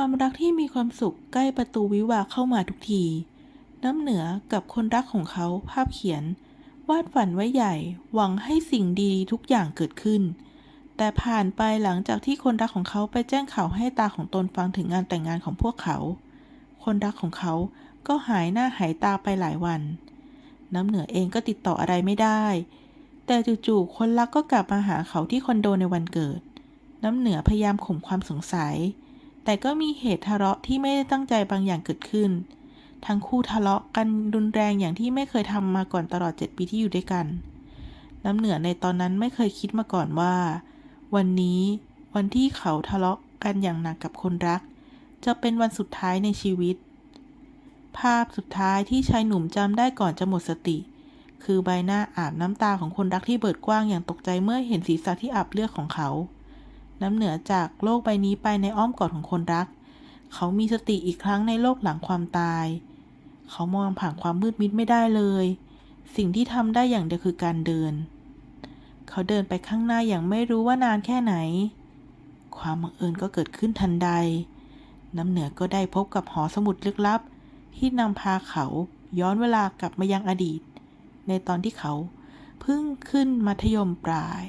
ความรักที่มีความสุขใกล้ประตูวิวาเข้ามาทุกที น้ำเหนือกับคนรักของเขาภาพเขียน วาดฝันไว้ใหญ่ หวังให้สิ่งดีทุกอย่างเกิดขึ้น แต่ผ่านไปหลังจากที่คนรักของเขาไปแจ้งข่าวให้ตาของตนฟังถึงงานแต่งงานของพวกเขา คนรักของเขาก็หายหน้าหายตาไปหลายวัน น้ำเหนือเองก็ติดต่ออะไรไม่ได้ แต่จู่ๆคนรักก็กลับมาหาเขาที่คอนโดในวันเกิด น้ำเหนือพยายามข่มความสงสัย แต่ก็มีเหตุทะเลาะที่ไม่ได้ตั้งใจบางอย่างเกิดขึ้น ทั้งคู่ทะเลาะกันรุนแรงอย่างที่ไม่เคยทำมาก่อนตลอดเจ็ดปีที่อยู่ด้วยกัน น้ำเหนือในตอนนั้นไม่เคยคิดมาก่อนว่า วันนี้วันที่เขาทะเลาะกันอย่างหนักกับคนรัก จะเป็นวันสุดท้ายในชีวิต ภาพสุดท้ายที่ชายหนุ่มจำได้ก่อนจะหมดสติ คือใบหน้าอาบน้ำตาของคนรักที่เบิดกว้างอย่างตกใจเมื่อเห็นศีรษะที่อาบเลือดของเขา น้ำเหนือจากโลกใบนี้ไปในอ้อมกอดของคนรัก เขามีสติอีกครั้งในโลกหลังความตาย เขามองผ่านความมืดมิดไม่ได้เลย สิ่งที่ทำได้อย่างเดียวคือการเดิน เขาเดินไปข้างหน้าอย่างไม่รู้ว่านานแค่ไหน ความบังเอิญก็เกิดขึ้นทันใด น้ำเหนือก็ได้พบกับหอสมุดลึกลับ ที่นำพาเขาย้อนเวลากลับมายังอดีต ในตอนที่เขาเพิ่งขึ้นมัธยมปลาย